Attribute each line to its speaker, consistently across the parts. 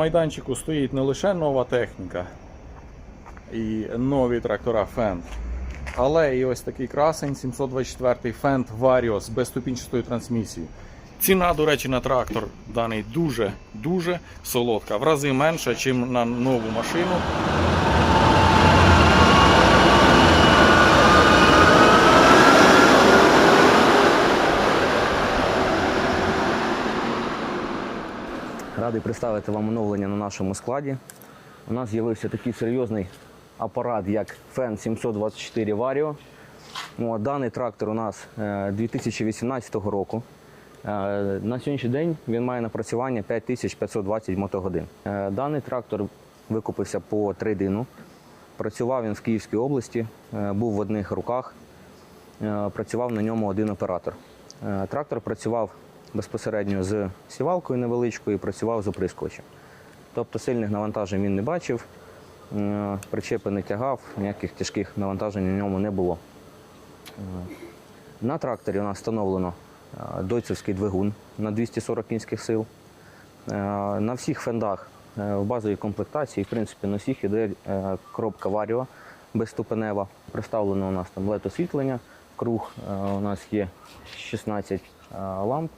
Speaker 1: Майданчику стоїть не лише нова техніка і нові трактора Fendt, але і ось такий красень 724 Fendt Varios з безступінчастою трансмісією. Ціна, до речі, на трактор даний дуже-дуже солодка, в рази менша, ніж на нову машину.
Speaker 2: Представити вам оновлення на нашому складі. У нас з'явився такий серйозний апарат, як FEN 724 Vario. От, Даний трактор у нас е, 2018 року. Е, На сьогоднішній день він має напрацювання 5520 мотогодин. Е, Даний трактор викупився по трейдину. Працював він в Київській області, е, був в одних руках. Е, Працював на ньому один оператор. Е, Трактор працював безпосередньо з сівалкою невеличкою, і працював з оприскувачем. Тобто сильних навантажень він не бачив, е, причепи не тягав, ніяких тяжких навантажень на ньому не було. Е, На тракторі у нас встановлено е, дойцевський двигун на 240 кінських сил. На всіх фендах в базовій комплектації, в принципі, на всіх іде коробка Варіо безступенева. Представлено у нас там LED освітлення, круг. У нас є 16 е, ламп,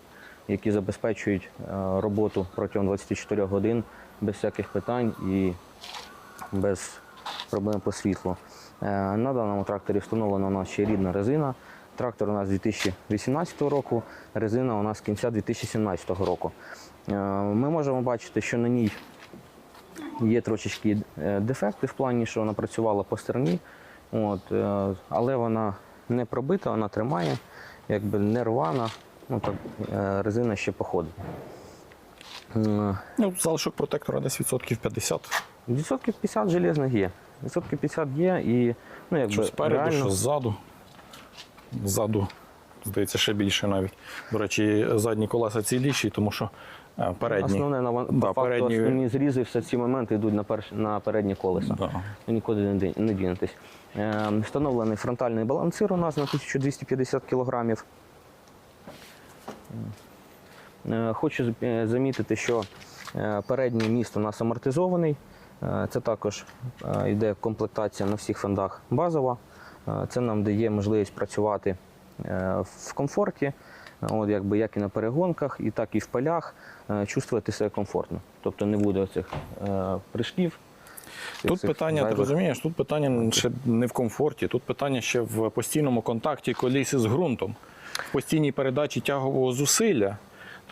Speaker 2: які забезпечують е, роботу протягом 24 годин без всяких питань і без проблем по світлу. Е, На даному тракторі встановлена у нас ще рідна резина. Трактор у нас 2018 року, резина у нас кінця 2017 року. Е, Ми можемо бачити, що на ній є трошечки дефекти в плані, що вона працювала по стороні, от, але вона не пробита, вона тримає, якби не рвана, ну, так, е, резина ще походить.
Speaker 1: Ну, залишок протектора десь відсотків 50.
Speaker 2: Відсотків 50 железних є. Відсотків 50 є і ну, якби,
Speaker 1: Що спереду,
Speaker 2: реально,
Speaker 1: що ззаду. Ззаду, здається, ще більше навіть. До речі, задні колеса ціліші, тому що е, передні.
Speaker 2: Основне наван...
Speaker 1: Да,
Speaker 2: по факту,
Speaker 1: передні-
Speaker 2: основні зрізи, все ці моменти йдуть на, перш... на передні колеса.
Speaker 1: Да.
Speaker 2: Ви Нікуди не, не дінетесь. Е, встановлений фронтальний балансир у нас на 1250 кг. Е, хочу е, замітити, що е, передній міст у нас амортизований. Це також йде комплектація на всіх фендах базова. Це нам дає можливість працювати в комфорті, от якби як і на перегонках, і так і в полях, чувствувати себе комфортно. Тобто не буде оцих прыжків.
Speaker 1: Тут питання, ти розумієш, тут питання ще не в комфорті, тут питання ще в постійному контакті коліси з ґрунтом, постійній передачі тягового зусилля.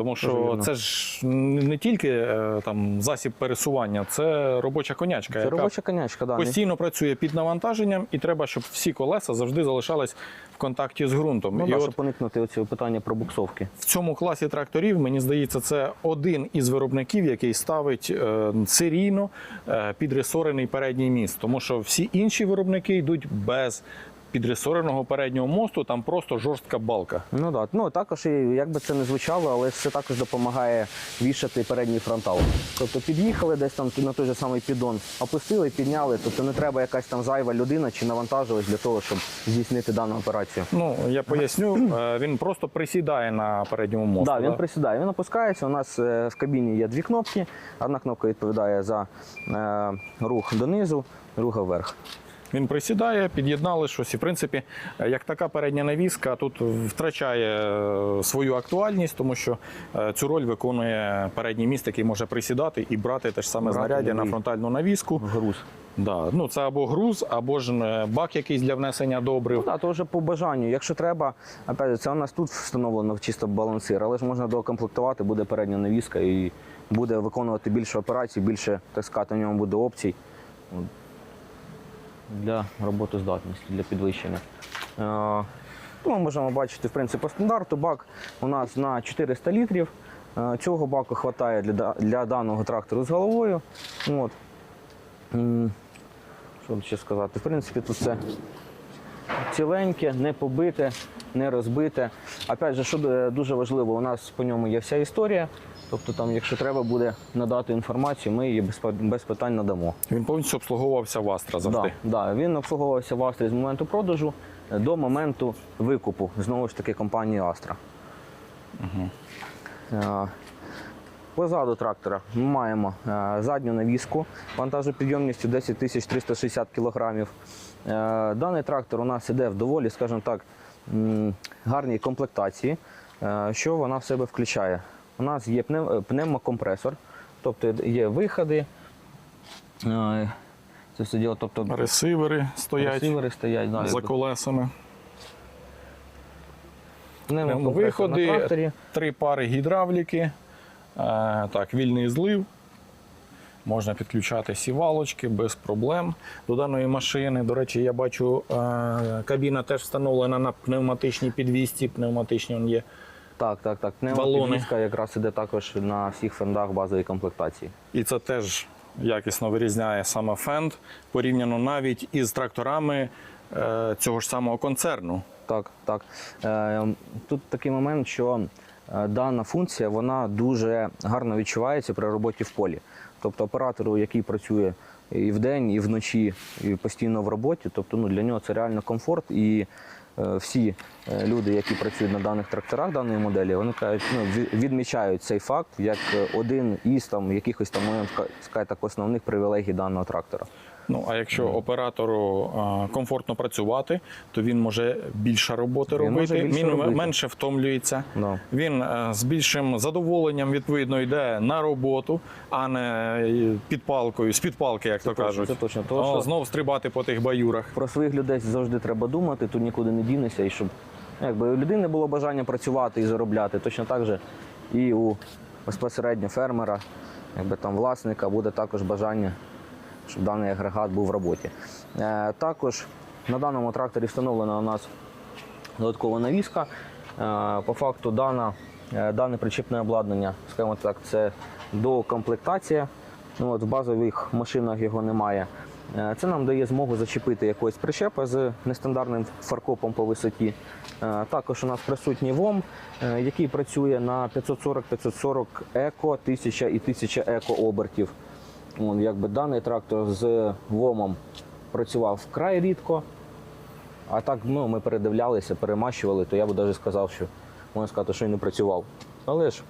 Speaker 1: Тому що
Speaker 2: вірно.
Speaker 1: це ж не тільки е, там засіб пересування, це робоча конячка,
Speaker 2: Це
Speaker 1: яка
Speaker 2: робоча конячка, да.
Speaker 1: постійно працює під навантаженням, і треба, щоб всі колеса завжди залишались в контакті з ґрунтом.
Speaker 2: Ну,
Speaker 1: і
Speaker 2: да,
Speaker 1: от
Speaker 2: щоб уникнути цього питання пробуксовки.
Speaker 1: в цьому класі тракторів, мені здається, це один із виробників, який ставить е, серійно е, підресорений передній міст. Тому що всі інші виробники йдуть без підресореного переднього мосту, там просто жорстка балка.
Speaker 2: Ну так. Ну також, як би це не звучало, але це також допомагає вішати передній фронтал. Тобто під'їхали десь там на той же самий піддон, опустили, підняли. Тобто не треба якась там зайва людина чи навантажувач для того, щоб здійснити дану операцію.
Speaker 1: Ну я поясню, е, він просто присідає на передньому мосту.
Speaker 2: Так, він присідає, він опускається. У нас е, в кабіні є дві кнопки. Одна кнопка відповідає за е, рух донизу, друга вверх.
Speaker 1: Він присідає, під'єднали щось. І в принципі, як така передня навіска тут втрачає е, свою актуальність, тому що е, цю роль виконує передній міст, який може присідати і брати те ж саме
Speaker 2: Брати
Speaker 1: знаряддя на фронтальну навіску.
Speaker 2: Груз.
Speaker 1: Да. Ну, це або груз, або ж е, бак якийсь для внесення добрив.
Speaker 2: Так, то вже по бажанню. Якщо треба, опять, же, це у нас тут встановлено чисто балансир, але ж можна докомплектувати, буде передня навіска і буде виконувати більше операцій, більше, так сказати, в ньому буде опцій для роботоздатності, для підвищення. Е, ну, Ми можемо бачити, в принципі, по стандарту бак у нас на 400 літрів. Е, Цього баку вистачає для, для даного трактору з головою. От. Що ще сказати? В принципі, тут все ціленьке, не побите, не розбите. Опять же, що е, дуже важливо, у нас по ньому є вся історія. Тобто, там, якщо треба буде надати інформацію, ми її без, без питань надамо.
Speaker 1: Він повністю обслуговувався в Астра завжди.
Speaker 2: Да, да, він обслуговувався в Астрі з моменту продажу до моменту викупу знову ж таки компанії Астра. Е, Позаду трактора ми маємо е, задню навіску вантажопідйомністю 10 360 кг. Е, Даний трактор у нас іде в доволі, скажімо так, гарній комплектації. Що вона в себе включає? У нас є е, пневмокомпресор, тобто є виходи. е, Це все діло, тобто
Speaker 1: Ресивери стоять
Speaker 2: ресивери стоять да,
Speaker 1: за колесами. Виходи,
Speaker 2: на тракторі.
Speaker 1: три пари гідравліки. Е, так, вільний злив. Можна підключати сівалочки без проблем до даної машини. До речі, я бачу, кабіна теж встановлена на пневматичній підвісці. Пневматичні є.
Speaker 2: Так, так, так. Пневмопідвізка якраз іде також на всіх фендах базової комплектації.
Speaker 1: І це теж якісно вирізняє саме фенд, порівняно навіть із тракторами е, цього ж самого концерну.
Speaker 2: Так, так. Е, тут такий момент, що е, дана функція вона дуже гарно відчувається при роботі в полі. Тобто оператору, який працює і вдень, і вночі, і постійно в роботі, тобто ну, для нього це реально комфорт. І всі е, люди, які працюють на даних тракторах даної моделі, вони кажуть, ну, відмічають цей факт як е, один із там якихось там можна ска- сказати, так, основних привілегій даного трактора.
Speaker 1: Ну а якщо оператору е, комфортно працювати, то він може більше роботи
Speaker 2: Він
Speaker 1: робити,
Speaker 2: більше
Speaker 1: він
Speaker 2: робити.
Speaker 1: менше втомлюється.
Speaker 2: Да.
Speaker 1: Він е, з більшим задоволенням відповідно йде на роботу, а не е, під палкою, з під палки, як то
Speaker 2: точно,
Speaker 1: кажуть.
Speaker 2: це точно. Того, що-
Speaker 1: Знов стрибати по тих баюрах.
Speaker 2: Про своїх людей завжди треба думати, тут нікуди не дінешся. І щоб ну, якби у людини було бажання працювати і заробляти, точно так же і у безпосередньо фермера, якби там власника, буде також бажання, щоб даний агрегат був в роботі. Е, також на даному тракторі встановлена у нас додаткова навіска. Е, По факту дана, е, дане причіпне обладнання, скажімо так, це докомплектація. Ну, от в базових машинах його немає. Це нам дає змогу зачепити якогось причепа з нестандартним фаркопом по висоті. Також у нас присутній ВОМ, який працює на 540-540 еко, 1000 і 1000 еко обертів. Вон, якби даний трактор з ВОМом працював вкрай рідко. А так ну, ми передивлялися, перемащували, то я б навіть сказав, що можна сказати, що й не працював. Але ж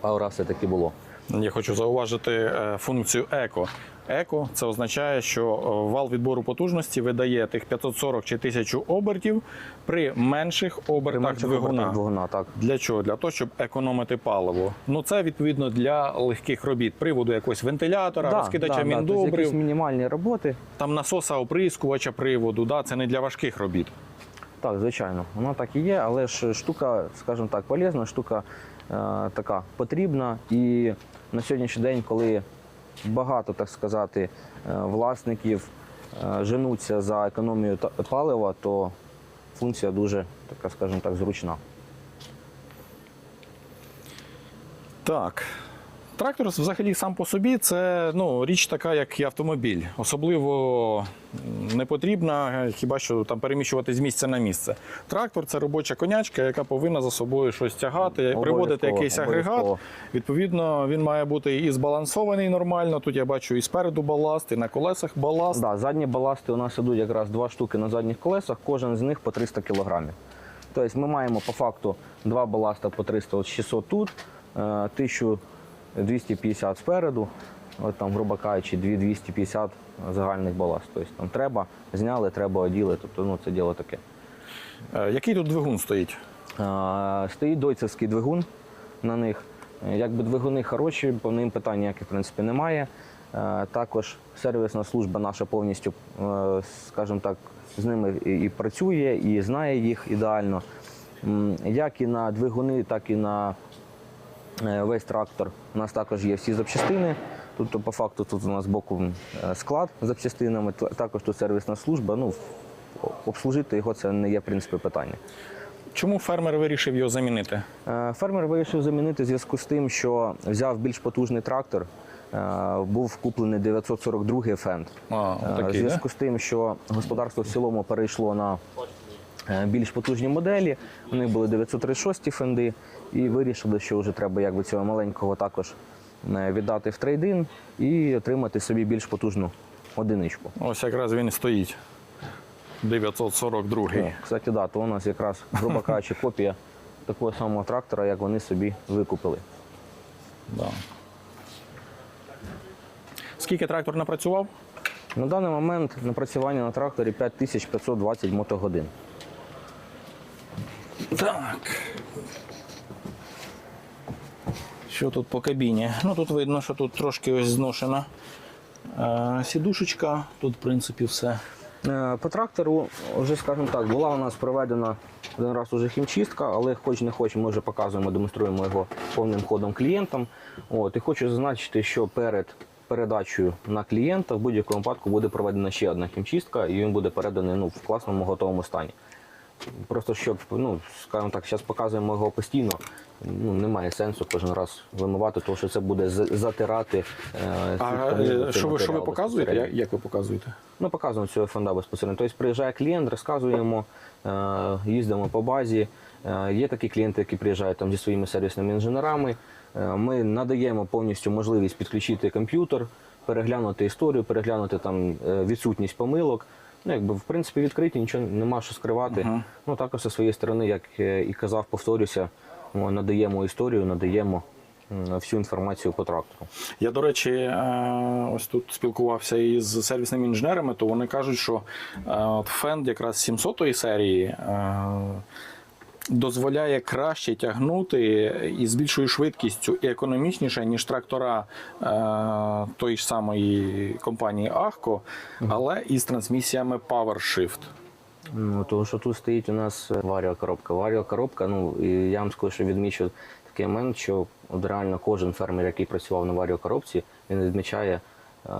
Speaker 2: пару раз все-таки було.
Speaker 1: Я хочу зауважити е, функцію еко. Еко це означає, що е, вал відбору потужності видає тих 540 чи 1000 обертів при менших обертах
Speaker 2: При менших
Speaker 1: двигуна.
Speaker 2: обертах двигуна, так.
Speaker 1: Для чого? Для того, щоб економити паливо. Ну це відповідно для легких робіт, приводу якогось вентилятора, розкидача
Speaker 2: тобто
Speaker 1: міндобрив,
Speaker 2: якісь мінімальні роботи.
Speaker 1: там насоса оприскувача приводу. Да, це не для важких робіт.
Speaker 2: Так, звичайно, воно так і є, але ж штука, скажімо так, полезна, штука е, така потрібна. І на сьогоднішній день, коли багато, так сказати, е, власників е, женуться за економією палива, то функція дуже така, скажімо так, зручна.
Speaker 1: Так. Трактор взагалі сам по собі це ну, річ така, як і автомобіль. Особливо не потрібна хіба що там переміщувати з місця на місце. Трактор це робоча конячка, яка повинна за собою щось тягати,
Speaker 2: обов'язково, приводити
Speaker 1: якийсь агрегат.
Speaker 2: Обов'язково.
Speaker 1: Відповідно, він має бути і збалансований нормально. Тут я бачу і спереду баласт, і на колесах баласт.
Speaker 2: Да, Задні баласти у нас ідуть якраз два штуки на задніх колесах, кожен з них по 300 кілограмів. Тобто ми маємо по факту два баласта по 300 600 тут, е, 1000 250 спереду, от там, грубо кажучи, 250 загальних баласт. Тобто там треба, зняли, треба оділи. Тобто ну, це діло таке.
Speaker 1: Е, який тут двигун стоїть?
Speaker 2: А, стоїть дойцевський двигун на них. Якби двигуни хороші, по ним питань ніяких в принципі, немає. Е, також сервісна служба наша повністю, скажімо так, з ними і працює, і знає їх ідеально. Як і на двигуни, так і на весь трактор. У нас також є всі запчастини. Тут по факту тут у нас збоку е, склад з запчастинами, також тут сервісна служба. Ну, обслужити його це не є в принципі питання.
Speaker 1: Чому фермер вирішив його замінити?
Speaker 2: Е, Фермер вирішив замінити в зв'язку з тим, що взяв більш потужний трактор. Е, Був куплений 942 фенд.
Speaker 1: А,
Speaker 2: Е, В
Speaker 1: отакий, да?
Speaker 2: зв'язку з тим, що господарство в цілому перейшло на е, більш потужні моделі. У них були 936 фенди, і вирішили, що вже треба якби цього маленького також е, віддати в трейдин і отримати собі більш потужну одиничку.
Speaker 1: Ось якраз він і стоїть. 942.
Speaker 2: О, кстати, да, то у нас якраз, грубо кажучи, копія такого самого трактора, як вони собі викупили.
Speaker 1: Да. Скільки трактор напрацював?
Speaker 2: На даний момент напрацювання на тракторі 5520 мотогодин.
Speaker 1: Так. Що тут по кабіні? Ну тут видно, що тут трошки ось зношена е, сідушечка. Тут, в принципі, все.
Speaker 2: Е, По трактору, вже скажімо так, була у нас проведена один раз уже хімчистка, але хоч не хоч, ми вже показуємо, демонструємо його повним ходом клієнтам. От, і хочу зазначити, що перед передачею на клієнта в будь-якому випадку буде проведена ще одна хімчистка, і він буде переданий ну, в класному готовому стані. Просто щоб, ну, скажімо так, зараз показуємо його постійно. Ну, немає сенсу кожен раз вимивати, тому що це буде затирати. е,
Speaker 1: А е, що ви, що ви показуєте? Як, як ви показуєте?
Speaker 2: Ми показуємо цього фонда безпосередньо. Тобто приїжджає клієнт, розказуємо, е, їздимо по базі. Е, Є такі клієнти, які приїжджають там зі своїми сервісними інженерами. Е, Ми надаємо повністю можливість підключити комп'ютер, переглянути історію, переглянути там відсутність помилок. Ну, якби в принципі відкриті, нічого нема що скривати. Ну також зі своєї сторони, як е, і казав, повторюся, надаємо історію, надаємо всю інформацію по трактору.
Speaker 1: Я, до речі, е, ось тут спілкувався із сервісними інженерами, то вони кажуть, що фенд якраз 700 серії е, дозволяє краще тягнути і з більшою швидкістю і економічніше, ніж трактора е, тої ж самої компанії Ахко, але із трансмісіями PowerShift.
Speaker 2: Ну, тому що тут стоїть у нас варіокоробка. Варіокоробка, ну і я вам скажу, що відмічу такий момент, що от реально кожен фермер, який працював на варіокоробці, він відмічає е,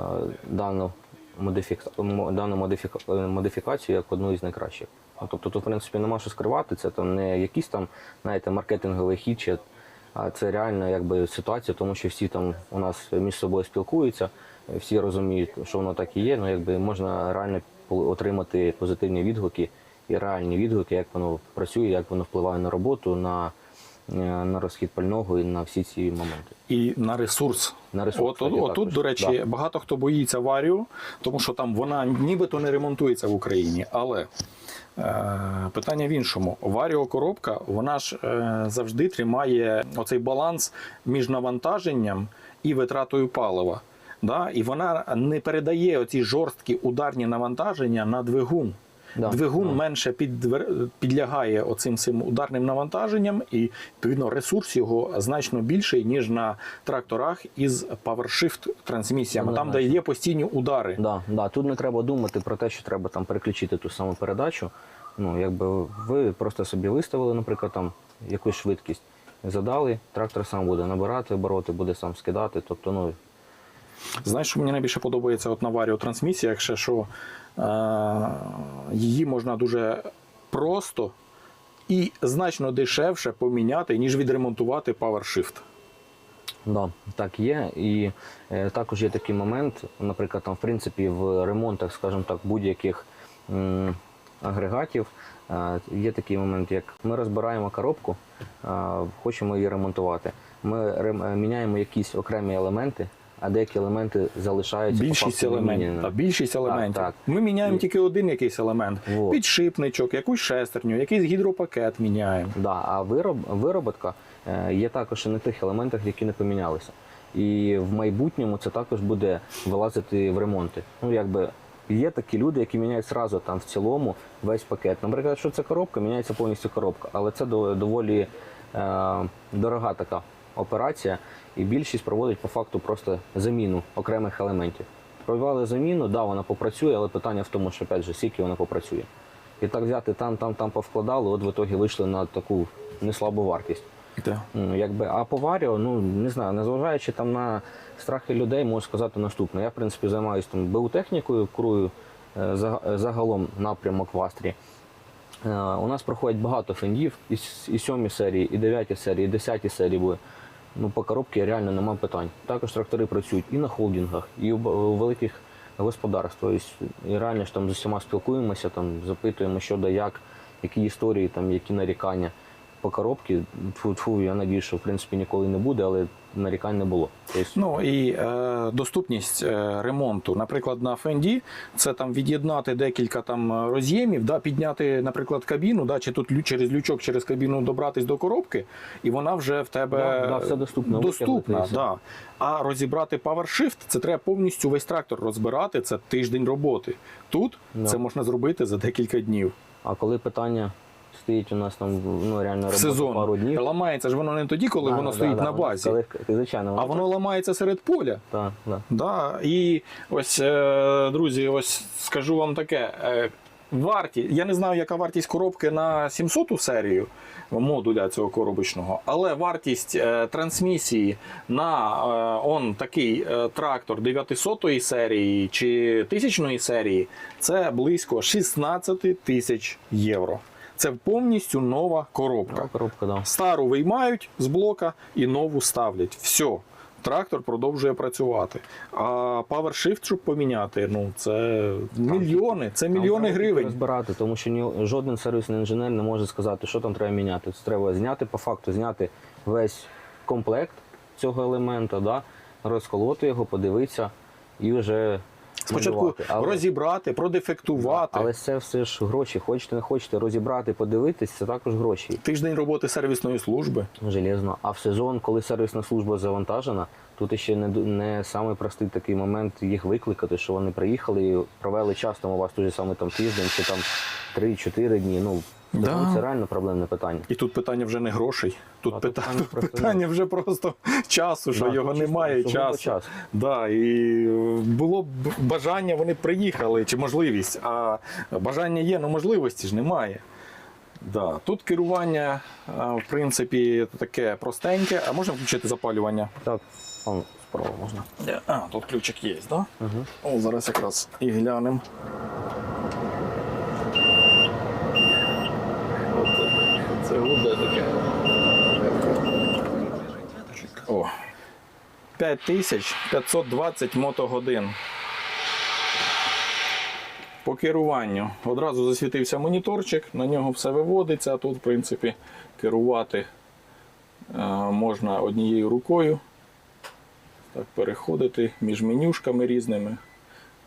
Speaker 2: дану, модифік... мо- дану модифіка... е, модифікацію як одну із найкращих. Тобто тут, в принципі, нема що скривати, це там не якийсь там, знаєте, маркетинговий хід, чи... а це реально якби ситуація, тому що всі там у нас між собою спілкуються, всі розуміють, що воно так і є. Ну якби можна реально отримати позитивні відгуки і реальні відгуки, як воно працює, як воно впливає на роботу, на, е, на розхід пального і на всі ці моменти.
Speaker 1: І на ресурс.
Speaker 2: На ресурс,
Speaker 1: От,
Speaker 2: кстати,
Speaker 1: от,
Speaker 2: також.
Speaker 1: отут, до речі,
Speaker 2: Да.
Speaker 1: багато хто боїться варію, тому що там вона нібито не ремонтується в Україні. Але е, питання в іншому: варіокоробка, вона ж е, завжди тримає оцей баланс між навантаженням і витратою палива. Да? І вона не передає оці жорсткі ударні навантаження на двигун.
Speaker 2: Да,
Speaker 1: Двигун
Speaker 2: да.
Speaker 1: менше підвер- підлягає оцим цим ударним навантаженням, і відповідно ресурс його значно більший, ніж на тракторах із PowerShift трансмісіями, там, де є постійні удари.
Speaker 2: Да, да, тут не треба думати про те, що треба там переключити ту саму передачу. Ну, якби ви просто собі виставили, наприклад, там якусь швидкість, задали, трактор сам буде набирати обороти, буде сам скидати. Тобто, ну,
Speaker 1: Знаєш, що мені найбільше подобається от на варіотрансмісіях, ще що е, її можна дуже просто і значно дешевше поміняти, ніж відремонтувати PowerShift.
Speaker 2: Да, так є. І е, також є такий момент, наприклад, там, в принципі, в ремонтах, скажімо так, будь-яких м, агрегатів е, є такий момент, як ми розбираємо коробку, е, хочемо її ремонтувати. Ми рем- е, міняємо якісь окремі елементи, а деякі елементи залишаються
Speaker 1: Більшість елементів. Та, більшість елементів.
Speaker 2: так.
Speaker 1: Ми міняємо тільки один якийсь елемент.
Speaker 2: Вот.
Speaker 1: Підшипничок, якусь шестерню, якийсь гідропакет міняємо.
Speaker 2: Да, а вироб, вироботка е, є також і на тих елементах, які не помінялися. І в майбутньому це також буде вилазити в ремонти. Ну, якби є такі люди, які міняють зразу там в цілому весь пакет. Наприклад, якщо це коробка, міняється повністю коробка, але це до- доволі е, дорога така операція, і більшість проводить по факту просто заміну окремих елементів. Провели заміну, да, вона попрацює, але питання в тому, що опять же, скільки вона попрацює. І так взяти там, там, там повкладали, от в ітогі вийшли на таку неслабу вартість. Ну, якби, а по варіо, ну не знаю, незважаючи там на страхи людей, можу сказати наступне. Я, в принципі, займаюся там БУ-технікою, курую е, загалом напрямок в Астрі. Е, У нас проходять багато фендів, і 7 серії, і 9 серії, і 10 серії були. Ну, по коробці реально нема питань. Також трактори працюють і на холдингах, і у, великих господарствах. Тобто, і реально ж там з усіма спілкуємося, там, запитуємо, що да як, які історії, там, які нарікання. по коробці. тьфу-тьфу, я надію, що в принципі ніколи не буде, але нарікань не було. Тобто,
Speaker 1: Ну і е, доступність е, ремонту. Наприклад, на Фенді це там від'єднати декілька там е, роз'ємів, да, підняти, наприклад, кабіну, да, чи тут через лючок, через кабіну добратись до коробки, і вона вже в тебе
Speaker 2: Да, да, все доступно,
Speaker 1: доступна.
Speaker 2: і все.
Speaker 1: Да. А розібрати PowerShift це треба повністю весь трактор розбирати. Це тиждень роботи. Тут
Speaker 2: Да.
Speaker 1: це можна зробити за декілька днів.
Speaker 2: А коли питання стоїть у нас там ну реально робота
Speaker 1: сезон
Speaker 2: пару днів.
Speaker 1: ламається ж воно не тоді, коли
Speaker 2: Да,
Speaker 1: воно
Speaker 2: да,
Speaker 1: стоїть
Speaker 2: да,
Speaker 1: на базі,
Speaker 2: коли- звичайно,
Speaker 1: а воно ламається серед поля.
Speaker 2: так, да.
Speaker 1: Да, і ось, е, друзі, ось скажу вам таке. е, Варті, я не знаю, яка вартість коробки на 700 серію модуля цього коробочного, але вартість е, трансмісії на е, он такий е, трактор 900 серії чи 1000 серії це близько 16 тисяч євро. Це повністю нова коробка.
Speaker 2: Ну, коробка, да.
Speaker 1: Стару виймають з блока і нову ставлять. Все. Трактор продовжує працювати. А PowerShift, щоб поміняти, ну це мільйони, це
Speaker 2: Там
Speaker 1: мільйони гривень.
Speaker 2: розбирати, тому що ні, жоден сервісний інженер не може сказати, що там треба міняти. Це треба зняти по факту, зняти весь комплект цього елемента, да, розколоти його, подивитися і вже
Speaker 1: Спочатку.
Speaker 2: Але-
Speaker 1: розібрати, продефектувати.
Speaker 2: Але це все ж гроші. Хочете, не хочете розібрати, подивитись, це також гроші.
Speaker 1: Тиждень роботи сервісної служби.
Speaker 2: Железно. А в сезон, коли сервісна служба завантажена, тут ще не, не самий простий такий момент їх викликати, що вони приїхали і провели час, там у вас той же саме там тиждень чи там 3-4 дні. Ну,
Speaker 1: Да.
Speaker 2: тому це реально проблемне питання.
Speaker 1: І тут питання вже не грошей. Тут,
Speaker 2: А тут
Speaker 1: питання,
Speaker 2: питання просто,
Speaker 1: питання вже просто часу, що
Speaker 2: Да,
Speaker 1: його
Speaker 2: чисто
Speaker 1: немає часу.
Speaker 2: час.
Speaker 1: Да, і е, було б бажання, вони приїхали, чи можливість. А бажання є, але можливості ж немає. Да. Тут керування, в принципі, таке простеньке. А можна включити запалювання?
Speaker 2: Так, справа можна.
Speaker 1: А, тут ключик є, так? Да?
Speaker 2: Угу.
Speaker 1: О, зараз якраз і глянемо. Це гуде таке. О. 5520 мотогодин. По керуванню. Одразу засвітився моніторчик, на нього все виводиться, а тут, в принципі, керувати е, можна однією рукою. Так, переходити між менюшками різними.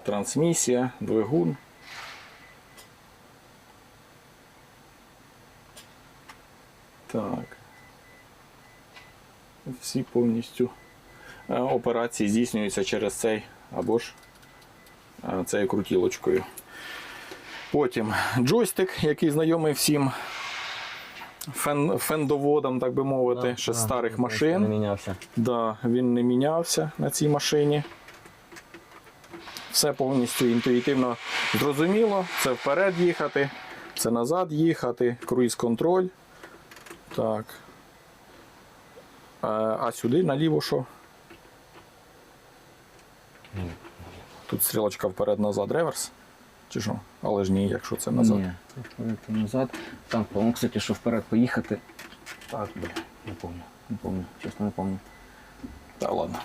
Speaker 1: Трансмісія, двигун. Так. Всі повністю операції здійснюються через цей або ж е, цією крутілочкою. Потім джойстик, який знайомий всім фен, фендоводам, так би мовити, ще з старих машин.
Speaker 2: Не мінявся.
Speaker 1: Да, він не мінявся на цій машині. Все повністю інтуїтивно зрозуміло. Це вперед їхати, це назад їхати, круїз-контроль. Так. А, а сюди наліво що? Тут стрілочка вперед-назад реверс. Чи що? Але ж ні, якщо це назад.
Speaker 2: Ні, вперед і назад. Там, по-моєму, кстати, що вперед поїхати. Так, бля, не пам'ятаю, не пам'ятаю, чесно не пам'ятаю.
Speaker 1: Та ладно.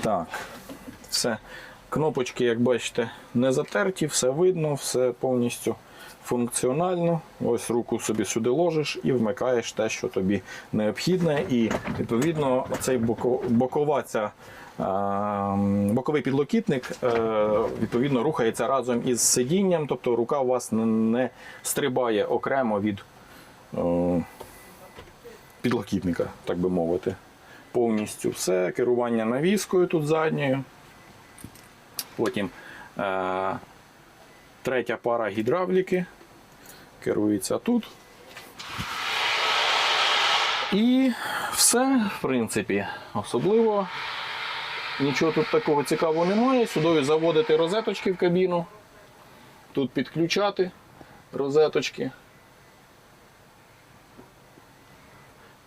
Speaker 1: Так. Все. Кнопочки, як бачите, не затерті, все видно, все повністю функціонально. Ось руку собі сюди ложиш і вмикаєш те, що тобі необхідне. І відповідно цей боко- бокова ця. Боковий підлокітник е, відповідно рухається разом із сидінням, тобто рука у вас не стрибає окремо від підлокітника, так би мовити. Повністю все. Керування навіскою тут задньою. Потім е, третя пара гідравліки. Керується тут. І все, в принципі, особливо. Нічого тут такого цікавого немає. Сюди заводити розеточки в кабіну. Тут підключати розеточки.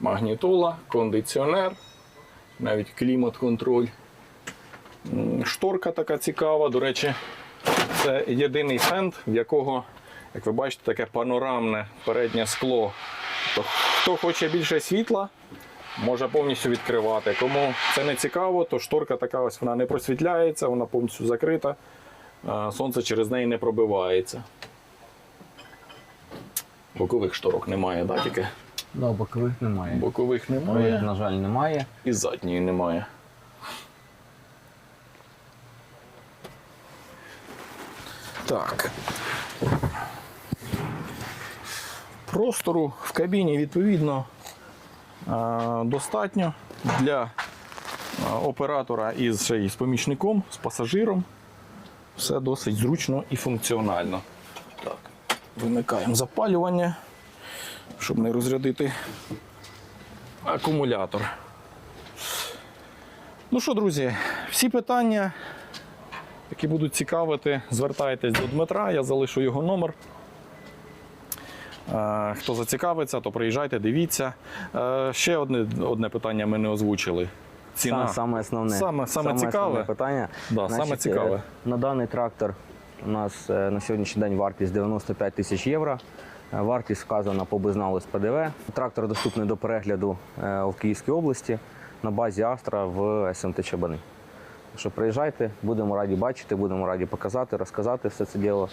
Speaker 1: магнітола, кондиціонер, навіть клімат-контроль. Шторка така цікава. До речі, це єдиний фенд, в якого, як ви бачите, таке панорамне переднє скло. Хто хоче більше світла, може повністю відкривати. Кому це не цікаво, то шторка така ось вона не просвітляється, вона повністю закрита. Сонце через неї не пробивається. Бокових шторок немає, да, тільки
Speaker 2: Да, бокових немає.
Speaker 1: Бокових
Speaker 2: Бокових,
Speaker 1: немає
Speaker 2: на жаль, немає.
Speaker 1: і задньої немає. Так. Простору в кабіні відповідно достатньо для е, оператора із, ще й помічником, з пасажиром. Все досить зручно і функціонально. Так, вимикаємо запалювання, щоб не розрядити акумулятор. Ну що, друзі, всі питання, які будуть цікавити, звертайтесь до Дмитра, я залишу його номер. Е, Хто зацікавиться, то приїжджайте, дивіться. Е, Ще одне, одне питання ми не озвучили. Ціна.
Speaker 2: Саме, саме основне.
Speaker 1: Саме- саме цікаве.
Speaker 2: основне питання.
Speaker 1: Да, саме цікаве.
Speaker 2: На даний трактор у нас е, на сьогоднішній день вартість 95 тисяч євро. Вартість вказана по безналу з ПДВ. Трактор доступний до перегляду в Київській області на базі Астра в СМТ Чабани. Що приїжджайте, будемо раді бачити, будемо раді показати, розказати все це діло.